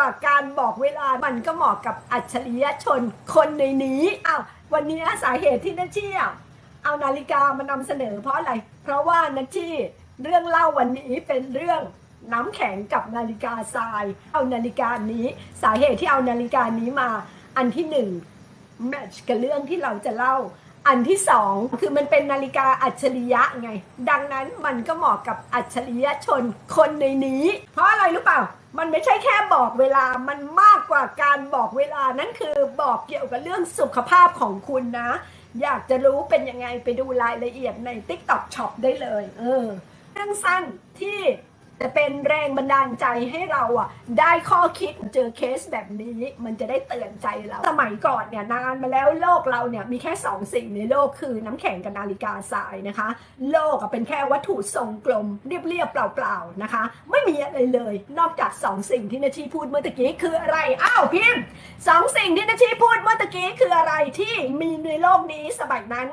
ว่าการบอกเวลามันก็เหมาะกับอัจฉริยชนคนในนี้อ้าววันนี้สาเหตุที่นัชชี่เอานาฬิกามานำเสนอเพราะอะไร เพราะว่านัชชี่เรื่องเล่าวันนี้เป็นเรื่องน้ำแข็งกับนาฬิกาทราย เอานาฬิกานี้ สาเหตุที่เอานาฬิกานี้มา อันที่หนึ่งแมทช์กับเรื่องที่เราจะเล่า อันที่สองคือมันเป็นนาฬิกาอัจฉริยะไง ดังนั้นมันก็เหมาะกับอัจฉริยชนคนในนี้ เพราะอะไรรู้เปล่า มันไม่ใช่แค่บอกเวลามันมากกว่าการบอกเวลานั่นคือบอกเกี่ยวกับเรื่องสุขภาพของคุณนะ อยากจะรู้เป็นยังไงไปดูรายละเอียดใน TikTok Shop ได้เลย เออเรื่องสั้นที่ จะเป็นแรงบันดาลใจให้เราอะได้ข้อคิดเจอเคสแบบนี้มันจะได้เตือนใจเรา สมัยก่อนเนี่ยนานมาแล้วโลกเราเนี่ยมีแค่สองสิ่งในโลกคือน้ำแข็งกับนาฬิกาทรายนะคะ โลกเป็นแค่วัตถุทรงกลม เรียบๆเปล่าๆนะคะ ไม่มีอะไรเลย นอกจากสองสิ่งที่นาชีพูดเมื่อตะกี้คืออะไรอ้าวพิมพ์สองสิ่งที่นาชีพูดเมื่อตะกี้คืออะไรที่มีในโลกนี้สมัยนั้น